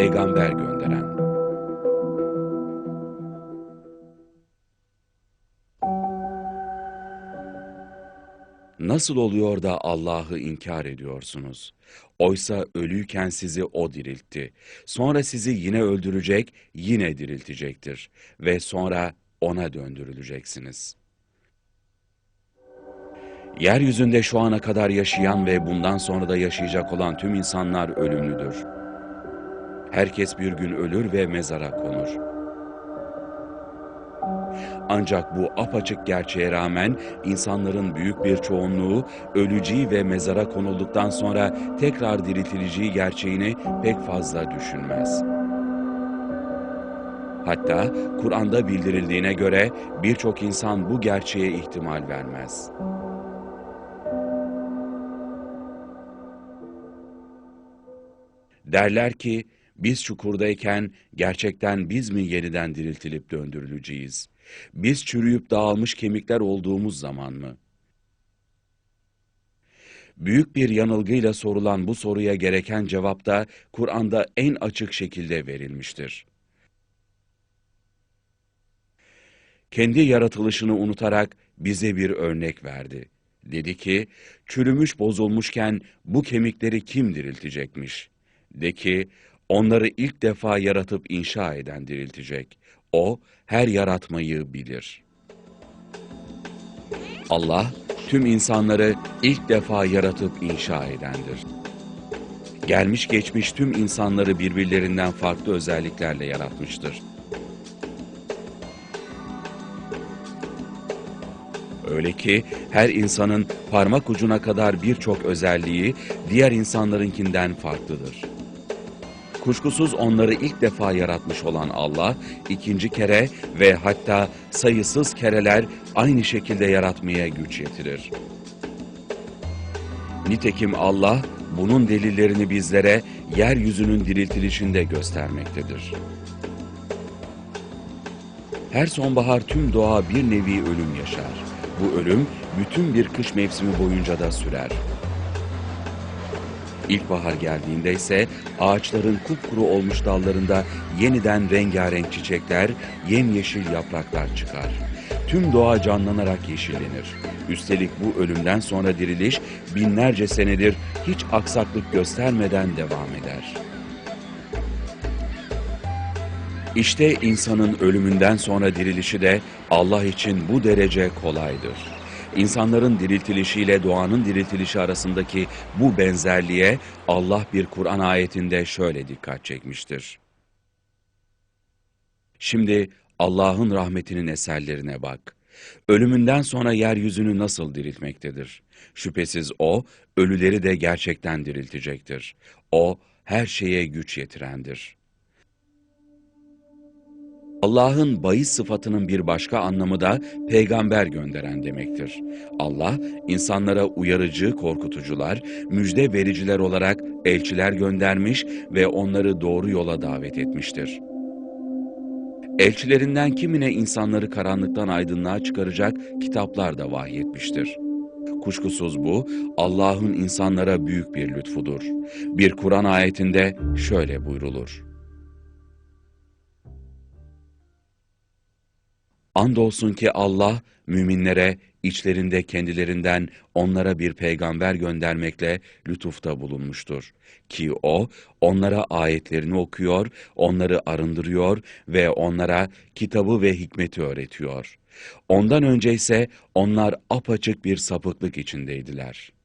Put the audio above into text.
peygamber gönderen. Nasıl oluyor da Allah'ı inkar ediyorsunuz? Oysa ölüyken sizi O diriltti. Sonra sizi yine öldürecek, yine diriltecektir. Ve sonra O'na döndürüleceksiniz. Yeryüzünde şu ana kadar yaşayan ve bundan sonra da yaşayacak olan tüm insanlar ölümlüdür. Herkes bir gün ölür ve mezara konur. Ancak bu apaçık gerçeğe rağmen insanların büyük bir çoğunluğu öleceği ve mezara konulduktan sonra tekrar diriltileceği gerçeğini pek fazla düşünmez. Hatta Kur'an'da bildirildiğine göre birçok insan bu gerçeğe ihtimal vermez. Derler ki, biz çukurdayken gerçekten biz mi yeniden diriltilip döndürüleceğiz? Biz çürüyüp dağılmış kemikler olduğumuz zaman mı? Büyük bir yanılgıyla sorulan bu soruya gereken cevap da Kur'an'da en açık şekilde verilmiştir. Kendi yaratılışını unutarak bize bir örnek verdi. Dedi ki, çürümüş bozulmuşken bu kemikleri kim diriltecekmiş? De ki, onları ilk defa yaratıp inşa eden diriltecek. O, her yaratmayı bilir. Allah, tüm insanları ilk defa yaratıp inşa edendir. Gelmiş geçmiş tüm insanları birbirlerinden farklı özelliklerle yaratmıştır. Öyle ki her insanın parmak ucuna kadar birçok özelliği diğer insanlarınkinden farklıdır. Kuşkusuz onları ilk defa yaratmış olan Allah, ikinci kere ve hatta sayısız kereler aynı şekilde yaratmaya güç yetirir. Nitekim Allah, bunun delillerini bizlere yeryüzünün diriltilişinde göstermektedir. Her sonbahar tüm doğa bir nevi ölüm yaşar. Bu ölüm bütün bir kış mevsimi boyunca da sürer. İlkbahar geldiğinde ise ağaçların kupkuru olmuş dallarında yeniden rengarenk çiçekler, yemyeşil yapraklar çıkar. Tüm doğa canlanarak yeşillenir. Üstelik bu ölümden sonra diriliş binlerce senedir hiç aksaklık göstermeden devam eder. İşte insanın ölümünden sonra dirilişi de Allah için bu derece kolaydır. İnsanların diriltilişiyle doğanın diriltilişi arasındaki bu benzerliğe Allah bir Kur'an ayetinde şöyle dikkat çekmiştir. Şimdi Allah'ın rahmetinin eserlerine bak. Ölümünden sonra yeryüzünü nasıl diriltmektedir? Şüphesiz O, ölüleri de gerçekten diriltecektir. O, her şeye güç yetirendir.'' Allah'ın bahis sıfatının bir başka anlamı da peygamber gönderen demektir. Allah, insanlara uyarıcı, korkutucular, müjde vericiler olarak elçiler göndermiş ve onları doğru yola davet etmiştir. Elçilerinden kimine insanları karanlıktan aydınlığa çıkaracak kitaplar da vahyetmiştir. Kuşkusuz bu, Allah'ın insanlara büyük bir lütfudur. Bir Kur'an ayetinde şöyle buyrulur. Andolsun ki Allah müminlere içlerinde kendilerinden onlara bir peygamber göndermekle lütufta bulunmuştur. Ki o onlara ayetlerini okuyor, onları arındırıyor ve onlara kitabı ve hikmeti öğretiyor. Ondan önce ise onlar apaçık bir sapıklık içindeydiler.''